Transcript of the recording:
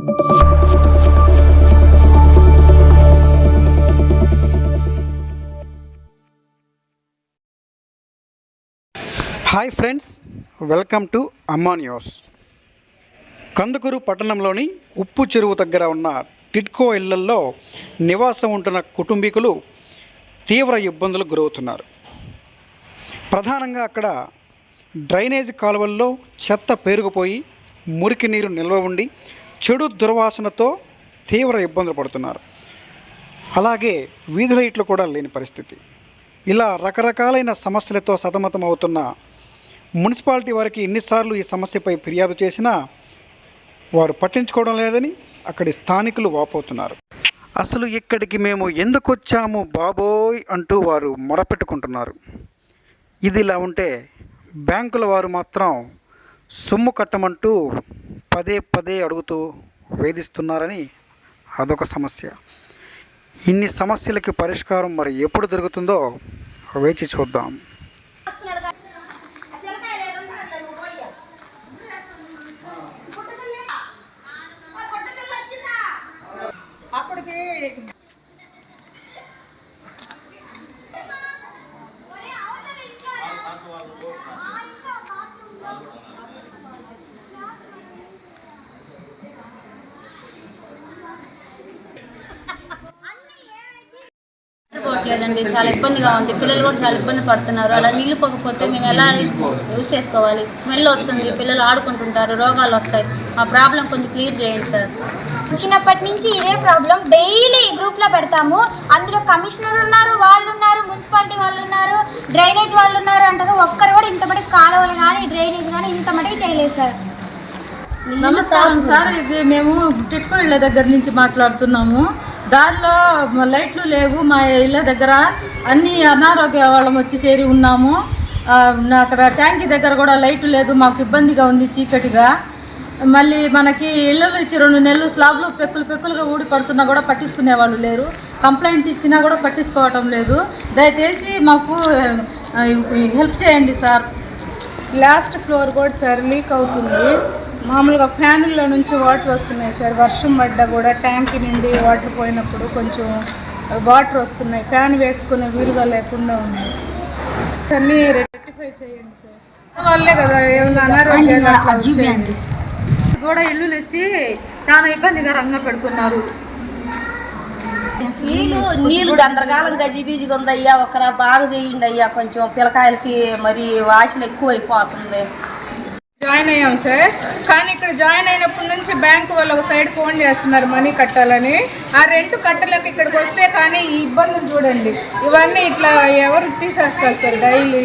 Hi friends welcome to Amma news Kandukur పట్టణంలోని ఉప్పు చెరువు దగ్గర ఉన్న టిట్కో ఇళ్ళల్లో నివాసం ఉంటున్న కుటుంబీకులు తీవ్ర ఇబ్బందులకు గురవుతున్నారు. ప్రధానంగా అక్కడ డ్రైనేజ్ కాలువల్లో చెత్త పేరుకుపోయి మురికి నీరు నిల్వ ఉండి చెడు దుర్వాసనతో తీవ్ర ఇబ్బందులు పడుతున్నారు. అలాగే వీధి లైట్లు కూడా లేని పరిస్థితి. ఇలా రకరకాలైన సమస్యలతో సతమతం అవుతున్న మున్సిపాలిటీ వారికి ఎన్నిసార్లు ఈ సమస్యపై ఫిర్యాదు చేసినా వారు పట్టించుకోవడం లేదని అక్కడి స్థానికులు వాపోతున్నారు. అసలు ఇక్కడికి మేము ఎందుకు వచ్చాము బాబోయ్ అంటూ వారు మొరపెట్టుకుంటున్నారు. ఇది ఇలా ఉంటే బ్యాంకుల వారు మాత్రం సొమ్ము కట్టమంటూ పదే పదే అడుగుతూ వేధిస్తున్నారని అదొక సమస్య. ఇన్ని సమస్యలకి పరిష్కారం మరి ఎప్పుడు దొరుకుతుందో వేచి చూద్దాం. పోవట్లేదండి చాలా ఇబ్బందిగా ఉంది. పిల్లలు కూడా చాలా ఇబ్బంది పడుతున్నారు. అలా నీళ్ళు పోకపోతే మేము ఎలా యూస్ చేసుకోవాలి? స్మెల్ వస్తుంది. పిల్లలు ఆడుకుంటుంటారు. రోగాలు వస్తాయి. ఆ ప్రాబ్లం కొంచెం క్లియర్ చేయండి సార్. చిన్నప్పటి నుంచి ఇదే ప్రాబ్లం. డైలీ గ్రూప్లో పెడతాము. అందులో కమిషనర్ ఉన్నారు వాళ్ళు ఉన్నారు మున్సిపాలిటీ వాళ్ళు ఉన్నారు డ్రైనేజ్ వాళ్ళు ఉన్నారు అంటారు. ఒక్కరు కూడా ఇంత మటుకు కాలువలు కానీ డ్రైనేజ్ కానీ ఇంత మటుకు చేయలేదు సార్. నమస్కారం సార్. ఇది మేము టిట్కో ఇళ్ళ దగ్గర నుంచి మాట్లాడుతున్నాము. దారిలో లైట్లు లేవు మా ఇళ్ళ దగ్గర అన్ని అనారోగ్య వాళ్ళం వచ్చి చేరి ఉన్నాము. అక్కడ ట్యాంకీ దగ్గర కూడా లైట్ లేదు మాకు ఇబ్బందిగా ఉంది చీకటిగా. మళ్ళీ మనకి ఇళ్ళలు ఇచ్చి రెండు నెలలు స్లాబ్లు పెక్కులు పెక్కులుగా ఊడి పడుతున్నా కూడా పట్టించుకునే వాళ్ళు లేరు. కంప్లైంట్ ఇచ్చినా కూడా పట్టించుకోవటం లేదు. దయచేసి మాకు హెల్ప్ చేయండి సార్. లాస్ట్ ఫ్లోర్ కూడా సార్ లీక్ అవుతుంది. మామూలుగా ఫ్యానుల్లో నుంచి వాటర్ వస్తున్నాయి సార్. వర్షం పడ్డా కూడా ట్యాంక్ నుండి వాటర్ పోయినప్పుడు కొంచెం వాటర్ వస్తున్నాయి. ఫ్యాన్ వేసుకునే వీలుగా లేకుండా ఉన్నాయి అన్నీ రెక్టిఫై చేయండి సార్. వాళ్ళే కదా ఏమైనా అనారోగ్యాలు కూడా ఇల్లులు ఇచ్చి చాలా ఇబ్బందికరంగా పెడుతున్నారు. నీళ్ళు నీళ్ళు గందరగాలం గజిబిజిగా ఉందయ్యా. ఒకరా బాగా చేయండి అయ్యా. కొంచెం పిల్లకాయలకి మరి వాసన ఎక్కువ అయిపోతుంది జాయిన్ అయ్యాం సార్. కానీ ఇక్కడ జాయిన్ అయినప్పటి నుంచి బ్యాంకు వాళ్ళు ఒక సైడ్ ఫోన్ చేస్తున్నారు మనీ కట్టాలని. ఆ రెంట్ కట్టలకు ఇక్కడికి వస్తే కానీ ఈ ఇబ్బందులు చూడండి. ఇవన్నీ ఇట్లా ఎవరు తీసేస్తారు సార్ డైలీ?